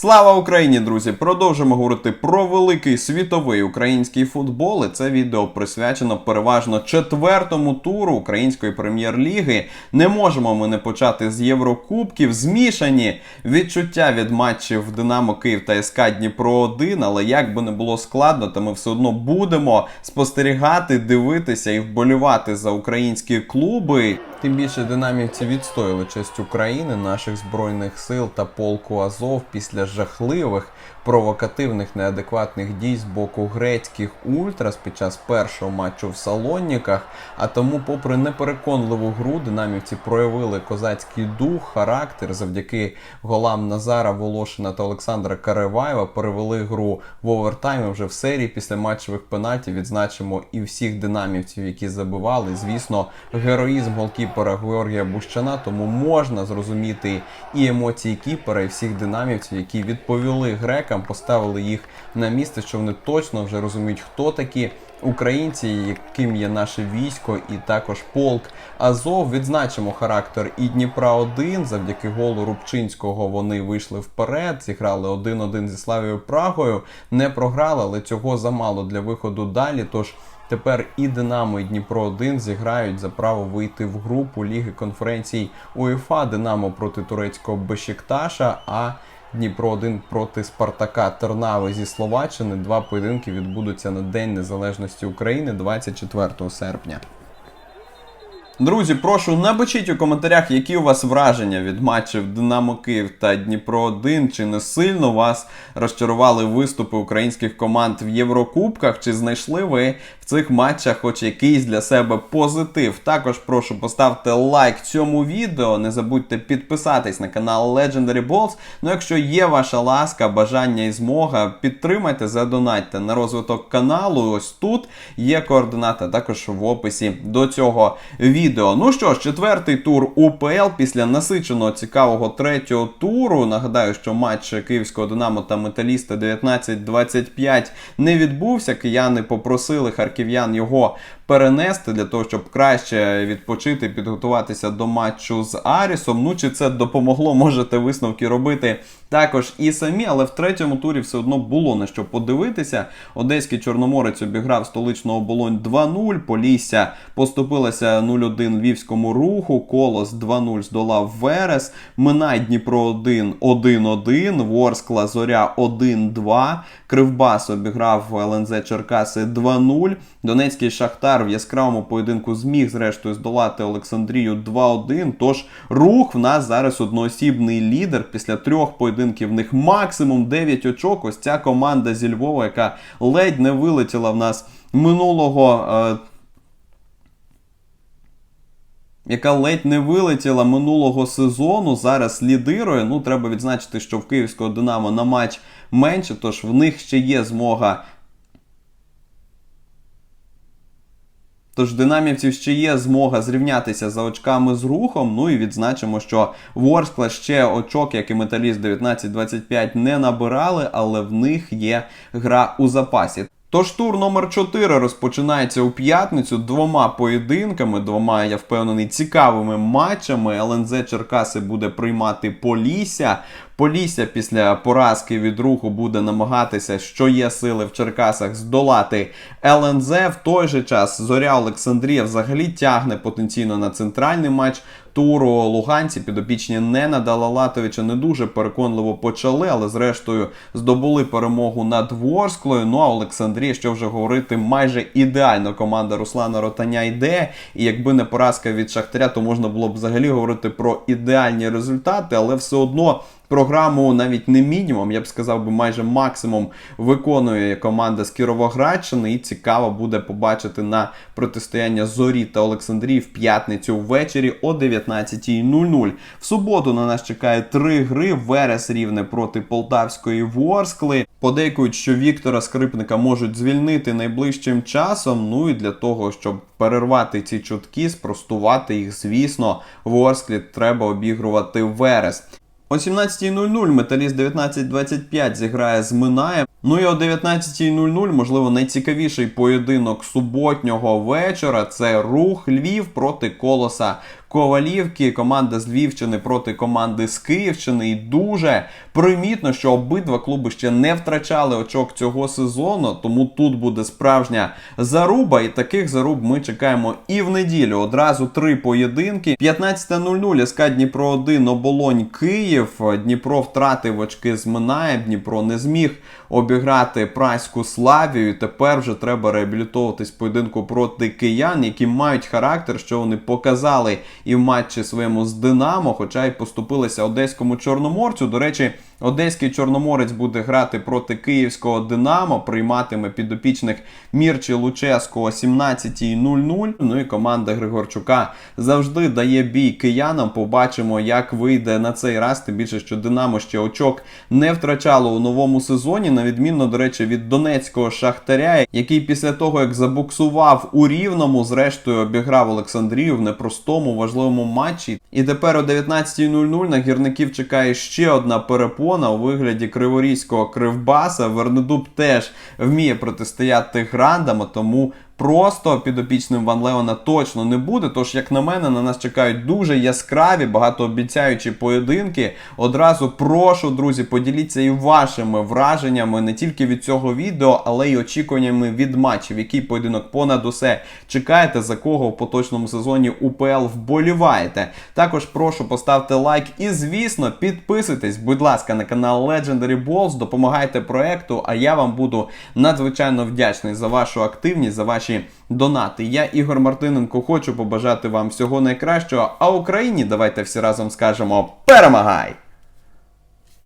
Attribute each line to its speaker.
Speaker 1: Слава Україні, друзі! Продовжимо говорити про великий світовий український футбол. І це відео присвячено переважно четвертому туру української прем'єр-ліги. Не можемо ми не почати з Єврокубків. Змішані відчуття від матчів Динамо Київ та СК Дніпро 1 але як би не було складно, то ми все одно будемо спостерігати, дивитися і вболівати за українські клуби. Тим більше динамівці відстояли честь України, наших збройних сил та полку Азов після жахливих провокативних неадекватних дій з боку грецьких ультрас під час першого матчу в Салоніках. А тому, попри непереконливу гру, динамівці проявили козацький дух, характер завдяки голам Назара Волошина та Олександра Кареваєва перевели гру в овертайм. Вже в серії після матчевих пенальтів відзначимо і всіх динамівців, які забивали. Звісно, героїзм голкіпера Георгія Бущана, тому можна зрозуміти і емоції кіпера, і всіх динамівців, які відповіли грекам, поставили їх на місце, що вони точно вже розуміють, хто такі українці, яким є наше військо, і також полк Азов. Відзначимо характер і Дніпра 1 завдяки голу Рубчинського вони вийшли вперед, зіграли 1-1 зі Славією Прагою, не програли, але цього замало для виходу далі. Тож Тепер і Динамо, і Дніпро 1 зіграють за право вийти в групу Ліги конференцій УЄФА. Динамо проти турецького Бешікташа. а Дніпро 1 проти Спартака Тернави зі Словаччини. Два поєдинки відбудуться на День Незалежності України 24 серпня. Друзі, прошу напишіть у коментарях, які у вас враження від матчів Динамо Київ та Дніпро 1 Чи не сильно вас розчарували виступи українських команд в Єврокубках? Чи знайшли ви в цих матчах хоч якийсь для себе позитив? Також прошу поставте лайк цьому відео. Не забудьте підписатись на канал Legendary Balls. Ну, якщо є ваша ласка, бажання і змога, підтримайте, задонатьте на розвиток каналу. Ось тут є координати, також в описі до цього відео відео. Ну що ж, четвертий тур УПЛ після насиченого цікавого третього туру. Нагадаю, що матч Київського Динамо та Металіста 19-25 не відбувся. Кияни попросили харків'ян його перенести для того, щоб краще відпочити, підготуватися до матчу з Арісом. Ну чи це допомогло, можете висновки робити також і самі, але в третьому турі все одно було на що подивитися. Одеський Чорноморець обіграв столичного оболонь 2-0. Полісся поступилася 0-1 львівському руху. Колос 2-0 здолав Верес. Минай Дніпро 1 1-1. Ворскла Зоря 1-2. Кривбас обіграв ЛНЗ Черкаси 2-0. Донецький Шахтар в яскравому поєдинку зміг зрештою здолати Олександрію 2-1. Тож рух в нас зараз одноосібний лідер. Після трьох поєдинків в них максимум 9 очок. Ось ця команда зі Львова, яка ледь не вилетіла в нас минулого. Яка ледь не вилетіла минулого сезону, зараз лідирує. Ну, треба відзначити, що в Київського Динамо на матч менше, тож в них ще є змога. Тож динамівців ще є змога зрівнятися за очками з рухом. Ну і відзначимо, що Ворскла ще очок, як і Металіст 19-25, не набирали, але в них є гра у запасі. Тож тур номер 4 розпочинається у п'ятницю двома поєдинками, двома, я впевнений, цікавими матчами. ЛНЗ Черкаси буде приймати Полісся. Полісся після поразки від руху буде намагатися, що є сили в Черкасах, здолати ЛНЗ. В той же час Зоря Олександрія взагалі тягне потенційно на центральний матч туру. Луганці підопічні не надала Латовича не дуже переконливо почали, але зрештою здобули перемогу над Ворсклою. Ну а Олександрія, що вже говорити, майже ідеально команда Руслана Ротаня йде. І якби не поразка від Шахтаря, то можна було б взагалі говорити про ідеальні результати, але все одно. Програму навіть не мінімум, я б сказав би майже максимум виконує команда з Кіровоградщини. І цікаво буде побачити на протистояння Зорі та Олександрії в п'ятницю ввечері о 19.00. В суботу на нас чекає три гри. Верес рівне проти Полтавської Ворскли. Подейкують, що Віктора Скрипника можуть звільнити найближчим часом. Ну і для того, щоб перервати ці чутки, спростувати їх, звісно, в Ворсклі треба обігрувати Верес. О 17.00 металіст 19.25 зіграє з Минаєм. Ну і о 19.00, можливо, найцікавіший поєдинок суботнього вечора це рух Львів проти колоса Ковалівки, команда з Львівщини проти команди з Київщини. І дуже примітно, що обидва клуби ще не втрачали очок цього сезону, тому тут буде справжня заруба. І таких заруб ми чекаємо і в неділю. Одразу три поєдинки. 15.00 СК Дніпро 1, Оболонь Київ. Дніпро втратив очки з Минаєм. Дніпро не зміг обіграти праську Славію. Тепер вже треба реабілітовуватись поєдинку проти киян, які мають характер, що вони показали і в матчі своєму з Динамо, хоча й поступилися одеському чорноморцю. До речі, одеський чорноморець буде грати проти київського Динамо, прийматиме підопічних Мірчі Луческо о 17.00. Ну і команда Григорчука завжди дає бій киянам. Побачимо, як вийде на цей раз. Тим більше, що Динамо ще очок не втрачало у новому сезоні, на відмінно, до речі, від донецького шахтаря, який після того, як забуксував у рівному, зрештою обіграв Олександрію в непростому важливому матчі. І тепер о 19.00 на гірників чекає ще одна перепона у вигляді криворізького кривбаса. Вернедуб теж вміє протистояти грандам, тому. Просто підопічним Ван Леона точно не буде. Тож, як на мене, на нас чекають дуже яскраві, багатообіцяючі поєдинки. Одразу прошу, друзі, поділіться і вашими враженнями не тільки від цього відео, але й очікуваннями від матчів. Який поєдинок понад усе чекаєте, за кого в поточному сезоні УПЛ вболіваєте. Також прошу поставте лайк і, звісно, підписуйтесь, будь ласка, на канал Legendary Balls, допомагайте проекту, а я вам буду надзвичайно вдячний за вашу активність, за ваші донати. Я, Ігор Мартиненко, хочу побажати вам всього найкращого. А Україні давайте всі разом скажемо перемагай!